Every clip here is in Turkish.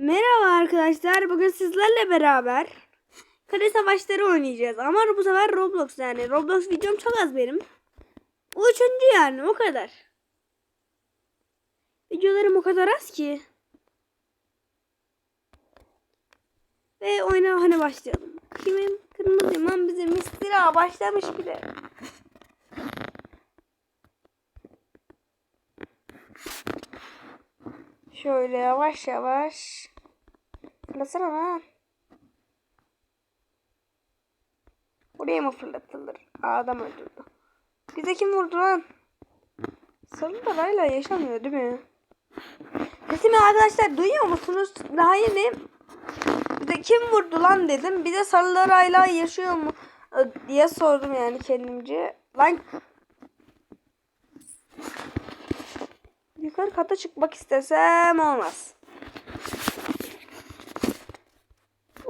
Merhaba arkadaşlar. Bugün sizlerle beraber kale savaşları oynayacağız. Ama bu sefer Roblox yani. Roblox videom çok az benim. O üçüncü yani o kadar. Videolarım o kadar az ki. Ve oyuna hani başlayalım. Kimin kırmızı lan bizim istira başlamış bile. Şöyle yavaş yavaş. Fırlatsana lan. Buraya mı fırlatılır? Adam öldürdü. Bize kim vurdu lan? Sarı da hala yaşamıyor değil mi? Sesimi arkadaşlar duyuyor musunuz? Daha yeni bize kim vurdu lan dedim. Bize sarılar hala yaşıyor mu? diye sordum yani kendimce. Lan Yukarı kata çıkmak istesem olmaz.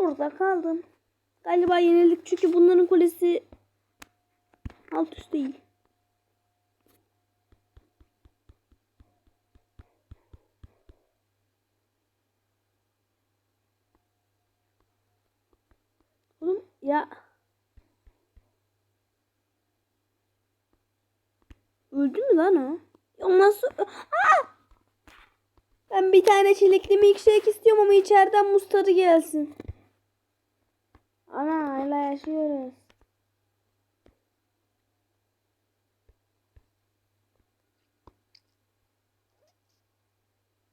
Orada kaldım. Galiba yenildik çünkü bunların kulesi alt üst değil. Oğlum ya Öldü mü lan o? Ya nasıl? Aa! Ben bir tane çilekli milkshake istiyorum ama içeriden muz tadı gelsin. Ana hala yaşıyoruz.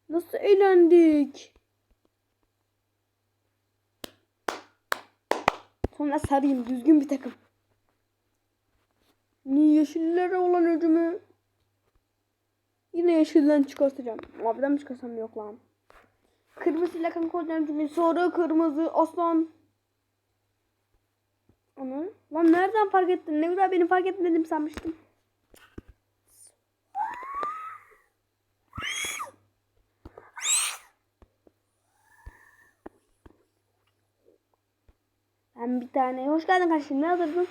Nasıl eğlendik? Sonra sarayım düzgün bir takım. Niye yeşillere olan ödümü Yine yeşilden çıkartacağım. Maviden mi çıkarsam yok lan. Kırmızıyla kanka olacağım çünkü sonra kırmızı aslan. Onu. Lan nereden fark ettin? Ne güzel beni fark etmedim sanmıştım. Ben bir tane hoş geldin kardeşim ne alırdın?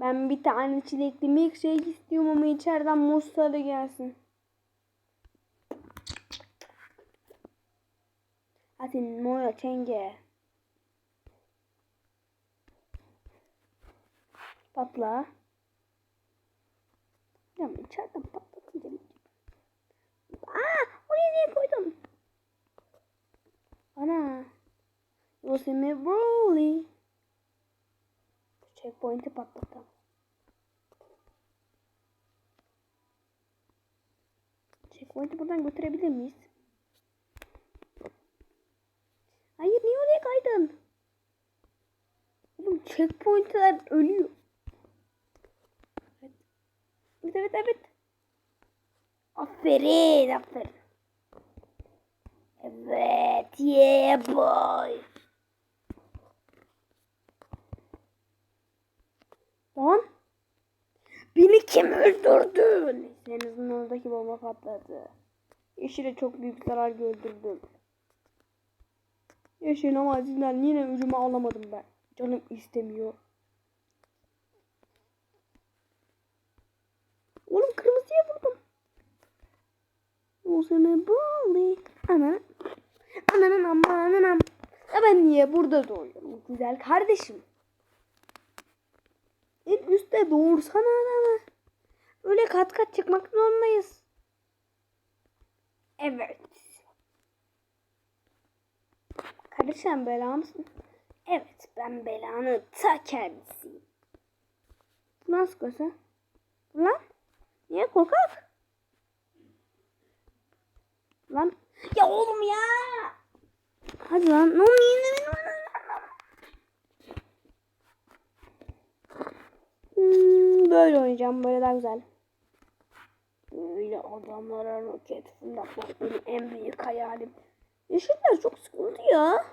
Ben bir tane çilekli milkshake istiyorum ama içeriden muz tadı gelsin. Hadi moya çenge. Patla. Ya içeriden patlatınca? Aa, oraya niye koydum? Ana. Yosemite Broly. Checkpoint'i patlattım. Checkpoint'i buradan götürebilir miyiz? Hayır niye oraya kaydın? Oğlum checkpoint'ler ölüyor. Evet. Evet evet. Aferin aferin. Evet yeah boy. Lan. Beni kim öldürdü? Denizin oradaki bomba patladı. Yeşile çok büyük zarar gördürdüm. Yeşil ama yine ucuma alamadım ben. Canım istemiyor. Oğlum kırmızıya vurdum. O sene böyle. Ana. Ananın amma ananam. Ya ben niye burada doğuyorum? Güzel kardeşim. En üstte doğursana adamı. Öyle kat kat çıkmak zorundayız. Evet. Kardeşim bela mısın? Evet ben belanın ta kendisiyim. Bu nasıl göze? Lan? Niye korkak? Lan? Ya oğlum ya! Hadi lan. Ne yine benim Hmm, böyle oynayacağım. Böyle daha güzel. Böyle adamlara roket fırlatmak benim en büyük hayalim. Yeşiller çok sıkıntı ya.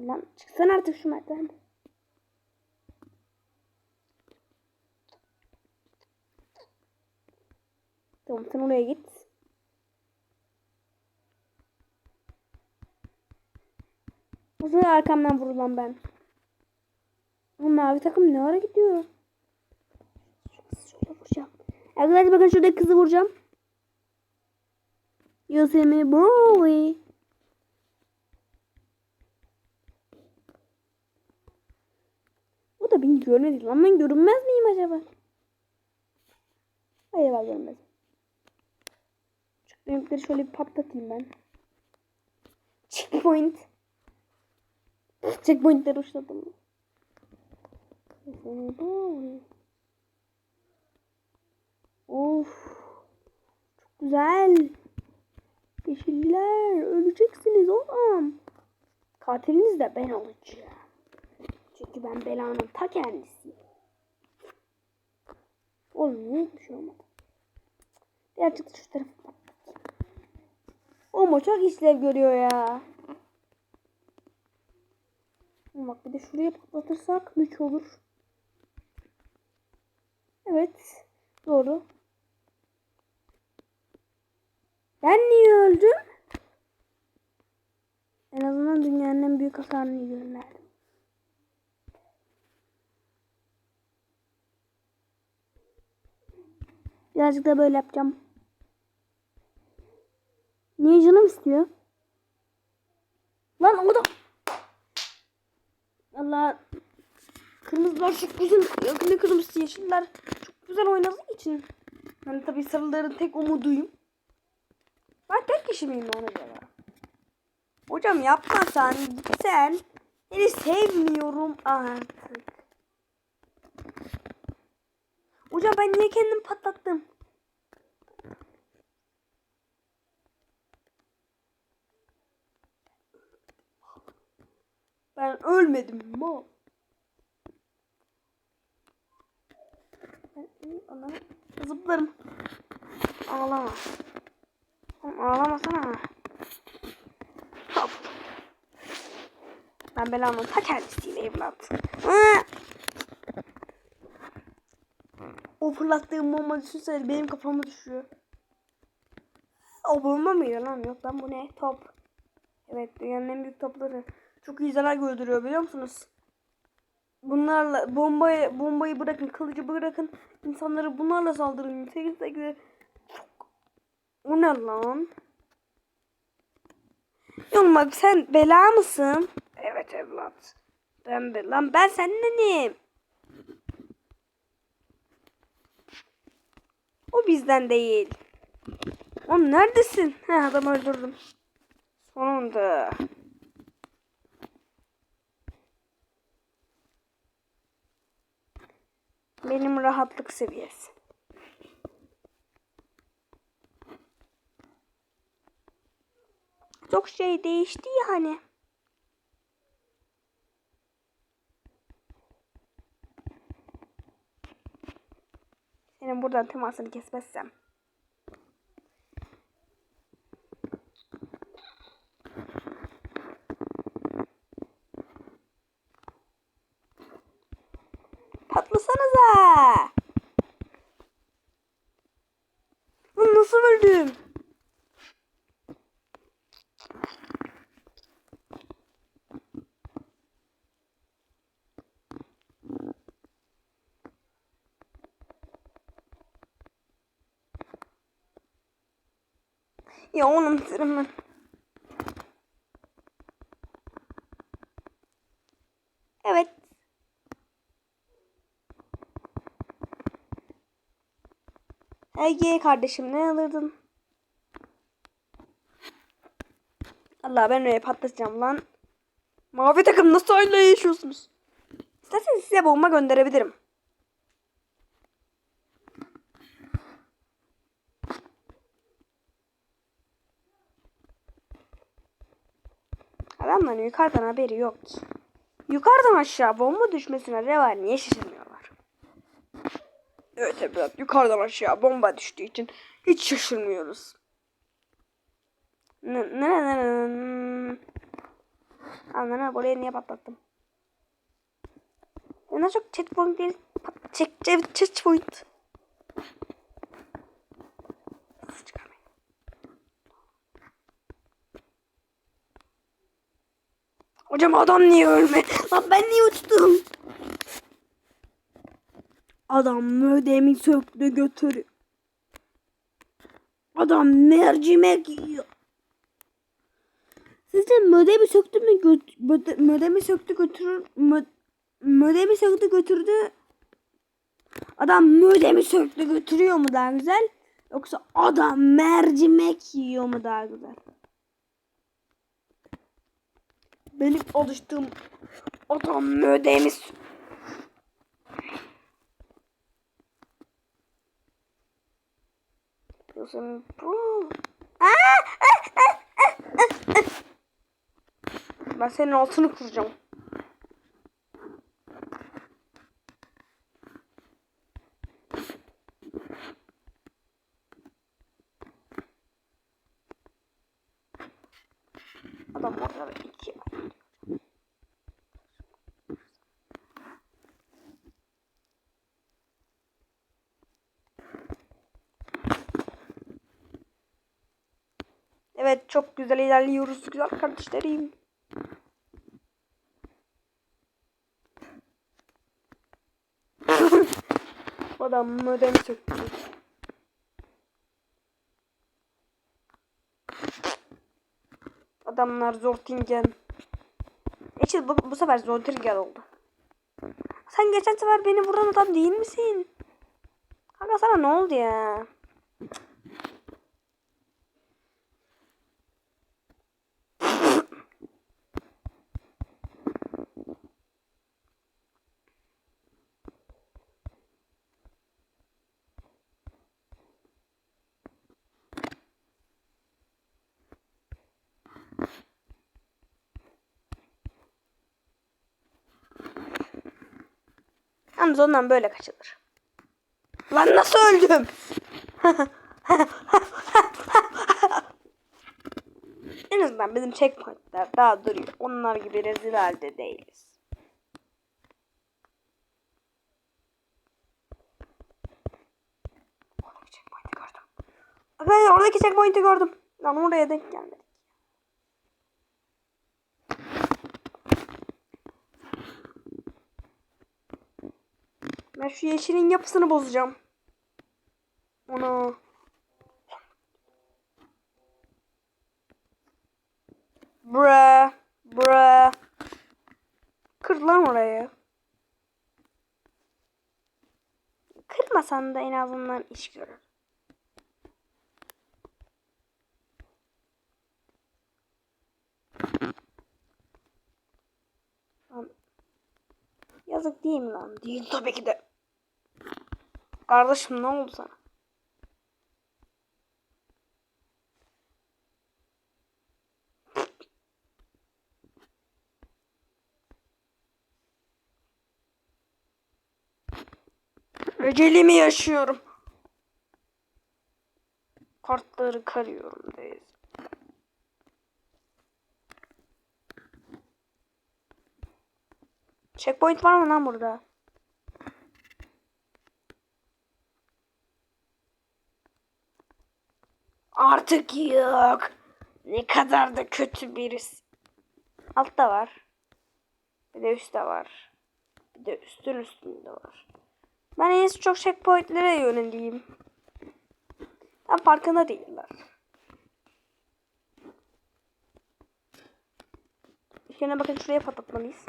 Lan çıksana artık şu merdivenden. Tamam sen oraya git. O zaman arkamdan vurulan ben. Bu mavi takım ne ara gidiyor? Şöyle vuracağım. Arkadaşlar bakın şurada kızı vuracağım. Yosemite boy. Da beni görmedi lan. Ben görünmez miyim acaba? Ben görmezim. Şu benimkileri şöyle bir patlatayım ben. Checkpoint. Checkpointleri uçladım. Of. Çok güzel. Yeşiller öleceksiniz oğlum. Katiliniz de ben olacağım. Çünkü ben belanın ta kendisiyim. Oğlum niye hiçbir şey olmadı? Birazcık şu tarafı patlatayım. Ama çok işlev görüyor ya. Bak bir de şuraya patlatırsak müç olur. Evet. Doğru. Ben niye öldüm? En azından dünyanın en büyük hasarını gönderdim. Birazcık da böyle yapacağım. Niye canım istiyor? Lan o da... Allah Kırmızılar çok güzel, ne kırmızı yeşiller çok güzel oynadığı için. Ben tabii sarıların tek umuduyum. Ben tek kişi miyim ona göre? Hocam yapma sen, git sen. Seni sevmiyorum artık. Hocam ben niye kendimi patlattım? Ben ölmedim mo. Allah'ım zıplarım. Ağlama. Oğlum ağlamasana. Hop. Ben belanın ta kendisiyim evlat. Aa! O fırlattığım bomba düşünsene benim kafama düşüyor. O bomba mıydı lan? Yok lan bu ne? Top. Evet dünyanın en büyük topları. Çok iyi zarar gördürüyor biliyor musunuz? Bunlarla bombayı bombayı bırakın, kılıcı bırakın. insanları bunlarla saldırın. 8 8 O ne lan? Oğlum bak sen bela mısın? Evet evlat. Ben be lan ben sendenim. O bizden değil. Oğlum neredesin? He adamı öldürdüm. Sonunda. Benim rahatlık seviyesi. Çok şey değişti yani. Senin buradan temasını kesmezsem. Patlasanıza. Lan nasıl öldüm? Ya oğlum sırrımın. Evet. Ege kardeşim ne alırdın? Allah ben öyle patlatacağım lan. Mavi takım nasıl öyle yaşıyorsunuz? İsterseniz size bomba gönderebilirim. Adamların yukarıdan haberi yok. Yukarıdan aşağı bomba düşmesine reva niye şaşırmıyorlar? Evet evlat yukarıdan aşağı bomba düştüğü için hiç şaşırmıyoruz. Anladın buraya niye patlattım? Ben çok checkpoint değil. Check, check, checkpoint. Çıkarmayın. Hocam adam niye ölme? Lan ben niye uçtum? Adam mödemi söktü götürüyor. Adam mercimek yiyor. Sizce mödemi söktü mü göt möde- mödemi söktü götürür mö mödemi söktü götürdü. Adam mödemi söktü götürüyor mu daha güzel? Yoksa adam mercimek yiyor mu daha güzel? Benim alıştığım adam mödemi sö- Yapıyorsun bu. Ben senin altını kıracağım. Adam orada iki. Evet çok güzel ilerliyoruz güzel kardeşlerim. Adam modem söktü. Adamlar Zortingen. Eşit bu, bu sefer Zortingen oldu. Sen geçen sefer beni vuran adam değil misin? Kanka sana ne oldu ya? Yalnız ondan böyle kaçılır. Lan nasıl öldüm? en azından bizim checkpointler daha duruyor. Onlar gibi rezil halde değiliz. Ben oradaki checkpoint'i gördüm. Lan oraya denk gelmedik. Ben şu yeşilin yapısını bozacağım. Onu. Bra, bra. Kır lan orayı. Kırmasan da en azından iş görür. Yazık değil mi lan? Değil tabii ki de. Kardeşim ne oldu sana? Ecelimi yaşıyorum. Kartları karıyorum deyiz. Checkpoint var mı lan burada? Artık yok. Ne kadar da kötü birisi. Altta var. Bir de üstte var. Bir de üstün üstünde var. Ben en çok checkpointlere yöneleyim. Tam farkında değiller. Şuna bakın şuraya patlatmalıyız.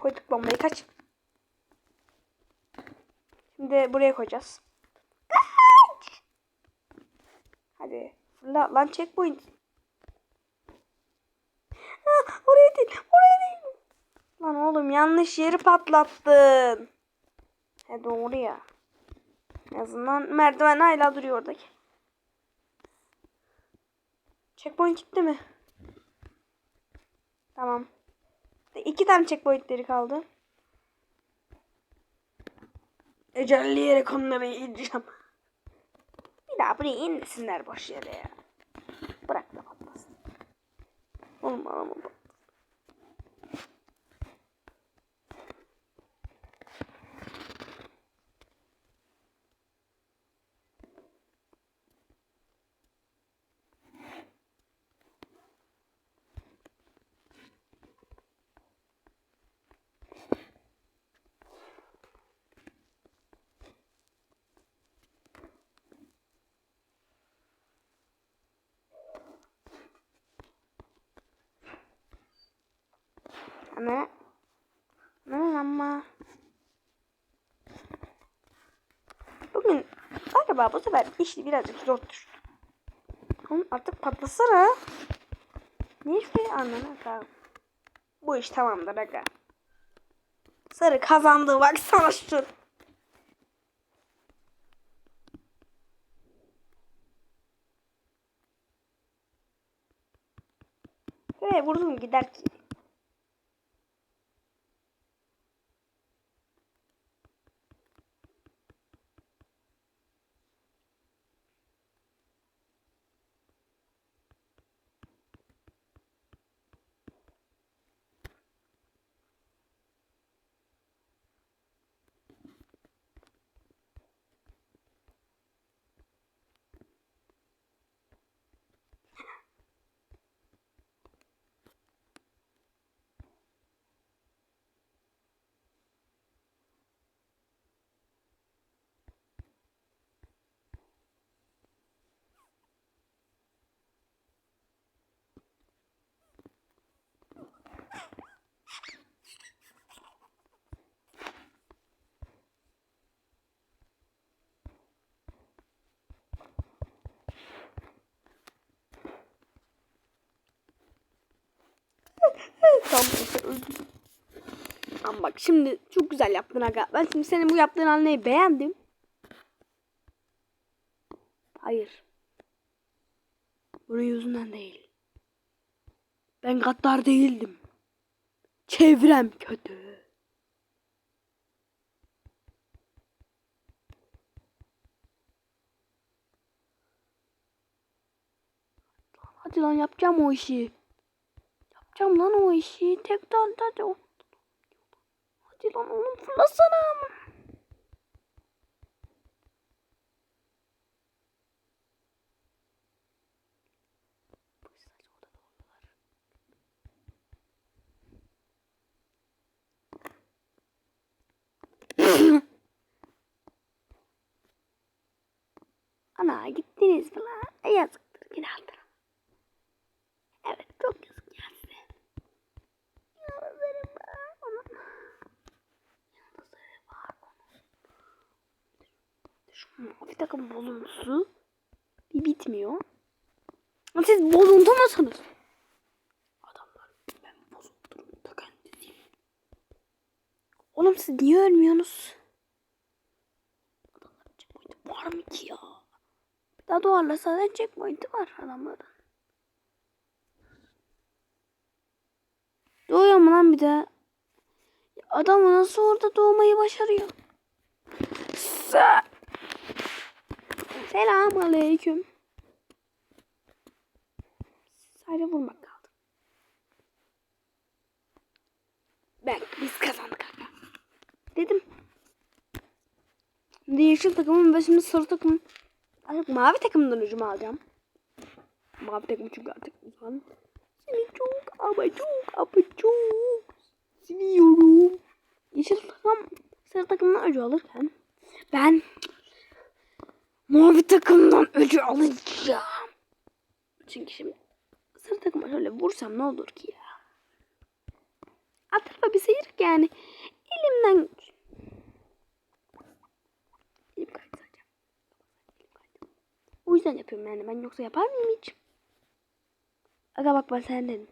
Koyduk bombayı kaç. Şimdi buraya koyacağız. Kaç! Hadi. Fırla lan checkpoint. Ha, oraya değil. Oraya değil. Lan oğlum yanlış yeri patlattın. He doğru ya. En azından merdiven hala duruyor oradaki. Checkpoint gitti mi? Tamam. İki tane checkpointleri kaldı. Ecelli yere konmamayı ineceğim. Bir daha buraya inmesinler boş yere ya. Bırak da patlasın. Oğlum ama Ana. Ana ama. Bugün galiba bu sefer işi birazcık zor düştü. Oğlum artık patlasana. Niye şurayı anlamadım. Bu iş tamamdır aga. Sarı kazandı baksana şu. Hey vurdum gider ki. Tam işte öldüm. Ama bak şimdi çok güzel yaptın aga. Ben şimdi senin bu yaptığın halini beğendim. Hayır. Bunun yüzünden değil. Ben gaddar değildim. Çevrem kötü. Hadi lan yapacağım o işi. Yapacağım lan o işi. Tek tane hadi. Hadi lan oğlum fırlasana. Ana gittiniz falan. E, yazıktır günahtır. Evet çok yazık ya size. Yalvarırım ben ona. Yıldızları var onun. Şu mavi takım bozuntusu bir bitmiyor. Ama Siz bozuntu musunuz? Adamlar ben bozunturum da kendisiyim. Oğlum siz niye ölmüyorsunuz? Adamların checkpoint'i var mı ki ya? Daha doğarla zaten checkpoint'i var adamların. Doğuyor mu lan bir de? Adam nasıl orada doğmayı başarıyor? Sa Selam aleyküm. Sadece vurmak kaldı. Ben biz kazandık. Dedim. Şimdi yeşil takımın ve şimdi sarı takımın. Artık mavi takımdan ucumu alacağım. Mavi takım çünkü artık uzman. Seni çok ama çok ama çok seviyorum. Yeşil takım sarı takımdan öcü alırken ben mavi takımdan öcü alacağım. Çünkü şimdi sarı takıma şöyle vursam ne olur ki ya? Tarafa bir sıyrık yani. Elimden Elim kaydı sadece. O yüzden yapıyorum yani. Ben yoksa yapar mıyım hiç? Aga bak ben sen dedim.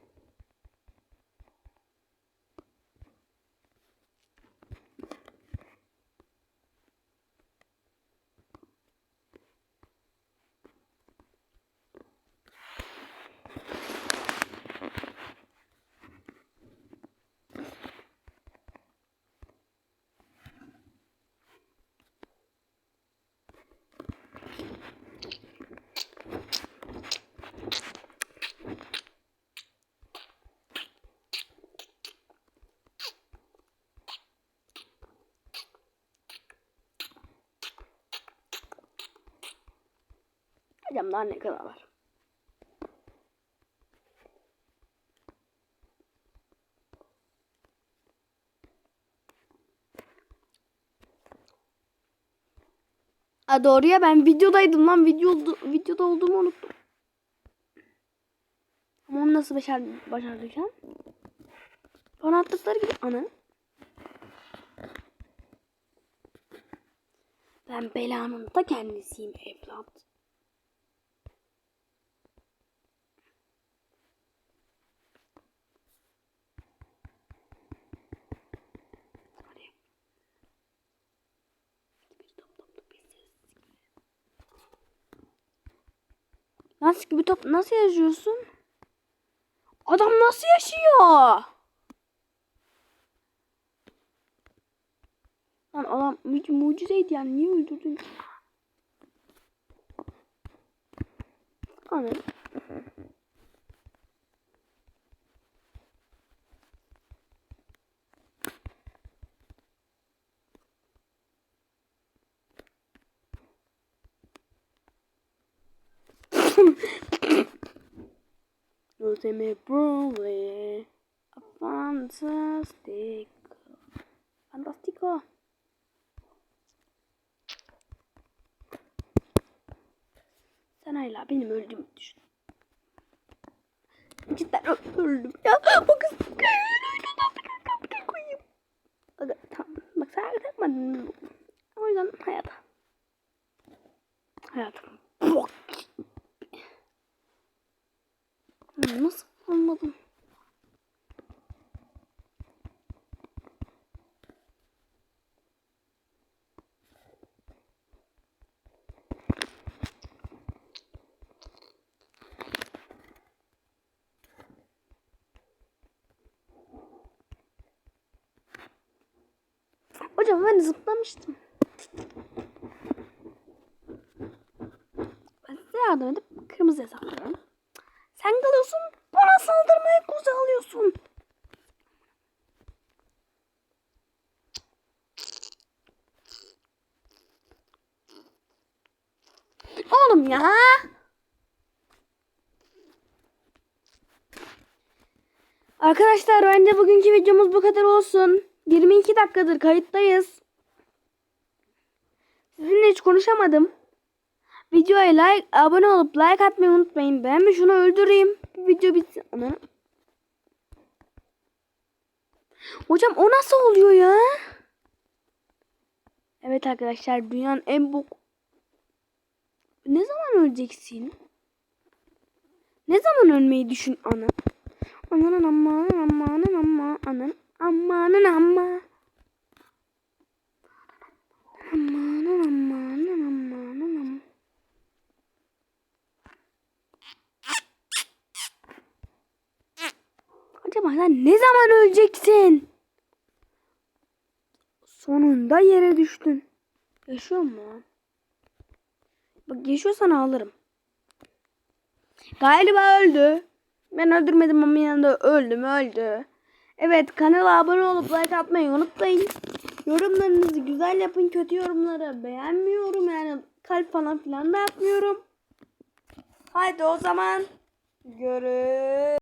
Daha ne kadar var? Ha doğru ya ben videodaydım lan video videoda olduğumu unuttum. Ama onu nasıl başar başardık? Bana attıkları gibi ana. Ben belanın da kendisiyim evlat. Hadi. Bir top top top bir ses. Nasıl gibi top nasıl yaşıyorsun? Adam nasıl yaşıyor? Lan adam mu- mucizeydi yani niye öldürdün ki? Se me pruebe a fantastic. Fantastico. Sen hala benim öldüğümü düşün. Cidden öldüm ya. O kız kapıya koyayım. Aga, tamam. Bak sen takmadın. O yüzden hayata. Hayatım. Bok. Nasıl olmadım? Hocam ben zıplamıştım. Ben size yardım edip kırmızıya saklıyorum. Sen kalıyorsun bana saldırmaya kuzu alıyorsun. Oğlum ya. Arkadaşlar bence bugünkü videomuz bu kadar olsun. 22 dakikadır kayıttayız. Sizinle hiç konuşamadım. Videoya like, abone olup like atmayı unutmayın. Ben mi şunu öldüreyim? Bu video bitsin. Ana. Hocam o nasıl oluyor ya? Evet arkadaşlar dünyanın en bok... Ne zaman öleceksin? Ne zaman ölmeyi düşün ana? Ananın amanın amanın amma anan amanın amma. Amanın amanın amanın am. Acaba sen ne zaman öleceksin? Sonunda yere düştün. Yaşıyor mu? Bak yaşıyorsan ağlarım. Galiba öldü. Ben öldürmedim ama yanında öldüm öldü. Evet kanala abone olup like atmayı unutmayın. Yorumlarınızı güzel yapın. Kötü yorumları beğenmiyorum. Yani kalp falan filan da yapmıyorum. Haydi o zaman görüş.